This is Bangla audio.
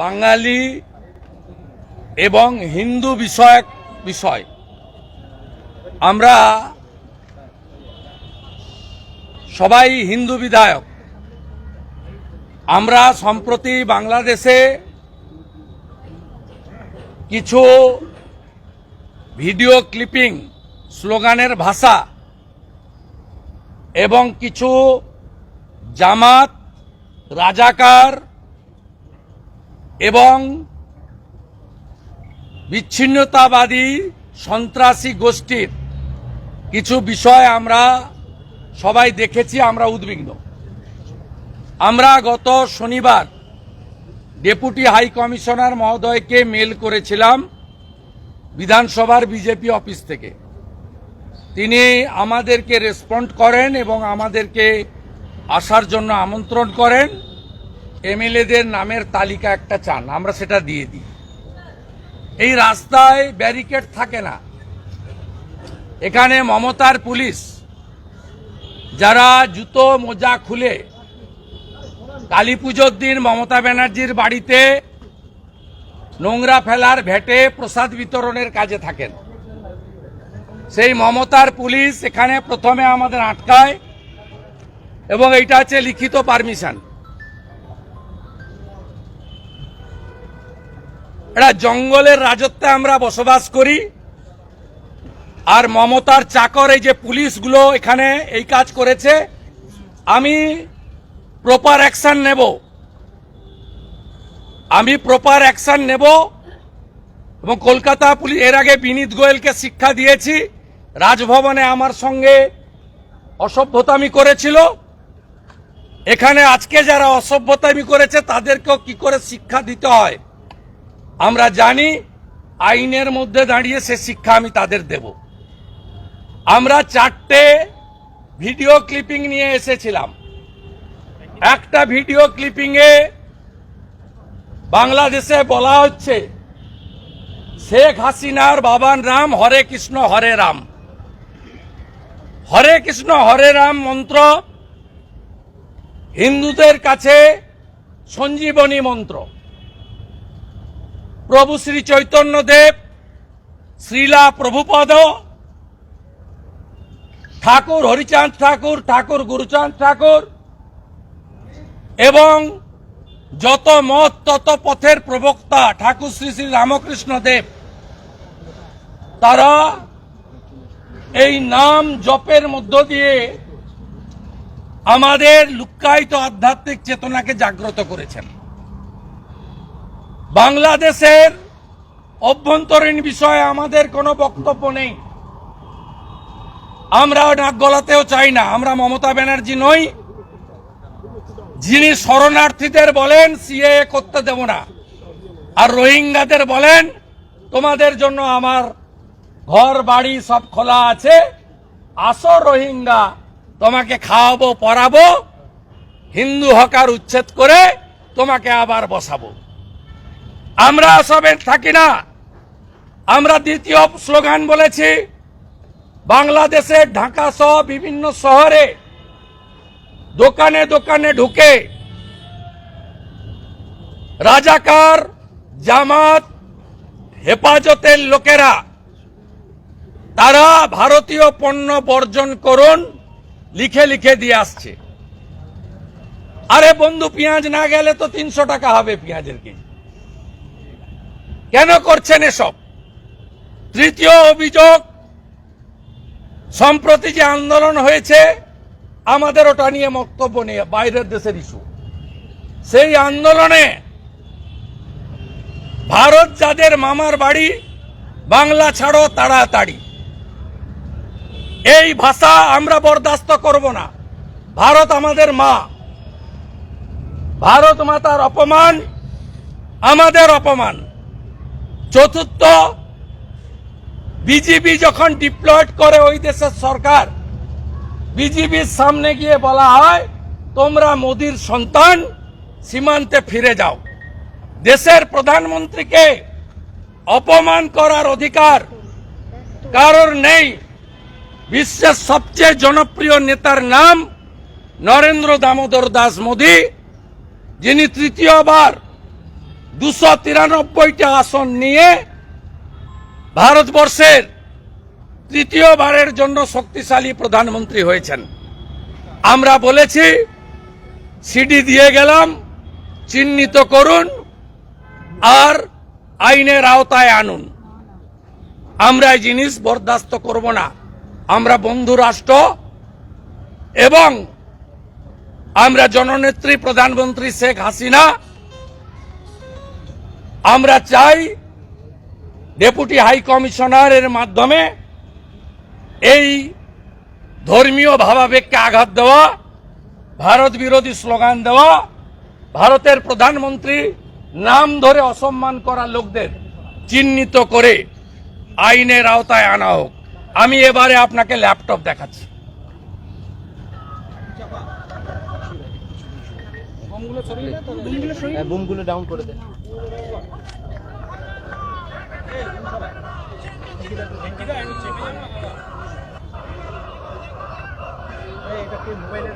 বাঙালি এবং হিন্দু বিষয়ক বিষয়। আমরা সবাই হিন্দু বিধায়ক। আমরা সম্প্রতি বাংলাদেশে কিছু ভিডিও ক্লিপিং স্লোগানের ভাষা এবং কিছু জামাত, রাজাকার এবং বিচ্ছিন্নতাবাদী সন্ত্রাসী গোষ্ঠীর কিছু বিষয় আমরা সবাই দেখেছি, আমরা উদ্বিগ্ন। আমরা গত শনিবার ডেপুটি হাই কমিশনার মহোদয়কে মেল করেছিলাম বিধানসভার বিজেপি অফিস থেকে। তিনি আমাদেরকে রেসপন্ড করেন এবং আমাদেরকে আসার জন্য আমন্ত্রণ করেন। এমএলএদের নামের তালিকা একটা চান, আমরা সেটা দিয়ে দিই। এই রাস্তায় ব্যারিকেড থাকে না। এখানে মমতার পুলিশ, যারা জুতো মোজা খুলে কালী পুজোর দিন মমতা ব্যানার্জির বাড়িতে নোংরা ফেলার ভেটে প্রসাদ বিতরণের কাজে থাকেন। সেই মমতার পুলিশ এখানে প্রথমে আমাদের আটকায় এবং এইটা হচ্ছে লিখিত পারমিশন। এটা জঙ্গলের রাজত্বে আমরা বসবাস করি। আর মমতার চাকর এই যে পুলিশগুলো এখানে এই কাজ করেছে, আমি প্রপার অ্যাকশান নেব। আমি প্রপার অ্যাকশান নেব এবং কলকাতা পুলিশ, এর আগে বিনীত গোয়েলকে শিক্ষা দিয়েছি, রাজভবনে আমার সঙ্গে অসভ্যতামি করেছিল। এখানে আজকে যারা অসভ্যতামি করেছে, তাদেরকেও কি করে শিক্ষা দিতে হয়? আমরা জানি আইনের মধ্যে দাঁড়িয়ে সে শিক্ষা আমি তাদের দেব। আমরা চারটে ভিডিও ক্লিপিং নিয়ে এসেছিলাম। একটা ভিডিও ক্লিপিংয়ে বাংলাদেশে বলা হচ্ছে, শেখ হাসিনার বাবার নাম হরে কৃষ্ণ, হরে রাম। হরে কৃষ্ণ, হরে রাম মন্ত্র হিন্দুদের কাছে সঞ্জীবনী মন্ত্র। প্রভু শ্রী চৈতন্য দেব শ্রীলা প্রভুপদ, ঠাকুর হরিচাঁদ ঠাকুর ঠাকুর গুরুচাঁদ ঠাকুর, এবং যত মত তত পথের প্রবক্তা ঠাকুর শ্রী শ্রী রামকৃষ্ণ দেব তারা এই নাম জপের মধ্য দিয়ে আমাদের লুক্কায়িত আধ্যাত্মিক চেতনাকে জাগ্রত করেছেন। বাংলাদেশের অভ্যন্তরীণ বিষয়ে আমাদের কোনো বক্তব্য নেই। আমরা নাক গলাতেও চাই না, আমরা মমতা ব্যানার্জি নই। যিনি শরণার্থীদের বলেন সিএ করতে দেব না। আর রোহিঙ্গাদের বলেন, তোমাদের জন্য আমার ঘর, বাড়ি সব খোলা আছে। আসো রোহিঙ্গা, তোমাকে খাওয়াবো পরাবো হিন্দু হকার উচ্ছেদ করে তোমাকে আবার বসাবো। আমরা সবে থাকি না। আমরা দ্বিতীয় স্লোগান বলেছি, বাংলাদেশের ঢাকা সহ বিভিন্ন শহরে দোকানে দোকানে ঢুকে রাজাকার, জামাত, হেফাজতের লোকেরা, তারা ভারতীয় পণ্য বর্জন করুন, লিখে লিখে দিয়ে আসছে। আরে বন্ধু, পেঁয়াজ না গেলে তো তিনশো টাকা হবে পেঁয়াজের কেজি। কেন করছেন এসব? তৃতীয় অভিযোগ, সম্প্রতি যে আন্দোলন হয়েছে, আমাদের ওটা নিয়ে বক্তব্য নিয়ে বাইরের দেশের ইস্যু সেই আন্দোলনে ভারত যাদের মামার বাড়ি, বাংলা ছাড়ো তাড়াতাড়ি। এই ভাষা আমরা বরদাস্ত করব না। ভারত আমাদের মা। ভারত মাতার অপমান, আমাদের অপমান। চতুর্থ বিজেপি যখন ডিপ্লয়েড করে ওই দেশের সরকার বিজেপির সামনে গিয়ে বলা হয়, তোমরা মোদির সন্তান, সীমান্তে ফিরে যাও। দেশের প্রধানমন্ত্রীকে অপমান করার অধিকার কারোর নেই। বিশ্বের সবচেয়ে জনপ্রিয় নেতার নাম নরেন্দ্র দামোদর দাস মোদী, যিনি তৃতীয়বার দুশো তিরানব্বইটা আসন নিয়ে ভারতবর্ষের তৃতীয়বারের জন্য শক্তিশালী প্রধানমন্ত্রী হয়েছেন। আমরা বলেছি, সিডি দিয়ে গেলাম, চিহ্নিত করুন, আর আইনের আওতায় আনুন। আমরা এই জিনিস বরদাস্ত করব না। আমরা বন্ধু রাষ্ট্র এবং আমরা জননেত্রী প্রধানমন্ত্রী শেখ হাসিনা আমরা চাই ডেপুটি হাই কমিশনারের মাধ্যমে এই ধর্মীয় ভাবাবেগকে আঘাত দেওয়া, ভারত বিরোধী স্লোগান দেওয়া, ভারতের প্রধানমন্ত্রী নাম ধরে অসম্মান করা লোকদের চিহ্নিত করে আইনের আওতায় আনা হোক। আমি এবারে আপনাকে ল্যাপটপ দেখাচ্ছি। বুমগুলো ডাউন করে দেন মোবাইলে